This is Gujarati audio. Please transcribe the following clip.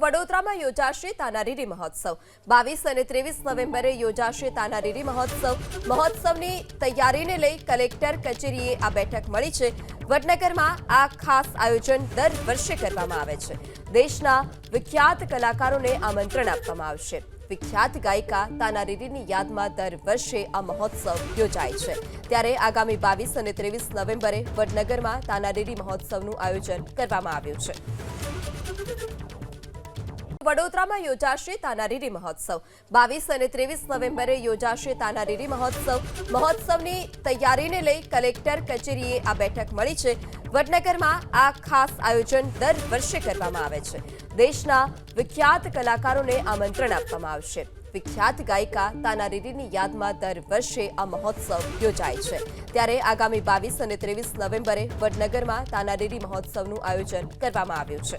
વડોદરામાં યોજાશે તાનારીરી મહોત્સવ. બાવીસ અને ત્રેવીસ નવેમ્બરે યોજાશે તાનારીરી મહોત્સવ. મહોત્સવની તૈયારીને લઈ કલેક્ટર કચેરીએ આ બેઠક મળી છે. વડનગરમાં આ ખાસ આયોજન દર વર્ષે કરવામાં આવે છે. દેશના વિખ્યાત કલાકારોને આમંત્રણ આપવામાં આવશે. વિખ્યાત ગાયિકા તાનારીરીની યાદમાં દર વર્ષે આ મહોત્સવ યોજાય છે. ત્યારે આગામી બાવીસ અને ત્રેવીસ નવેમ્બરે વડનગરમાં તાનારીરી મહોત્સવનું આયોજન કરવામાં આવ્યું છે. વડોદરામાં યોજાશે તાનારીરી મહોત્સવ. બાવીસ અને ત્રેવીસ નવેમ્બરે યોજાશે તાનારીરી મહોત્સવ. મહોત્સવની તૈયારીને લઈ કલેક્ટર કચેરીએ આ બેઠક મળી છે. વડનગરમાં આ ખાસ આયોજન દર વર્ષે કરવામાં આવે છે. દેશના વિખ્યાત કલાકારોને આમંત્રણ આપવામાં આવશે. વિખ્યાત ગાયિકા તાનારીરીની યાદમાં દર વર્ષે આ મહોત્સવ યોજાય છે. ત્યારે આગામી બાવીસ અને ત્રેવીસ નવેમ્બરે વડનગરમાં તાનારીરી મહોત્સવનું આયોજન કરવામાં આવ્યું છે.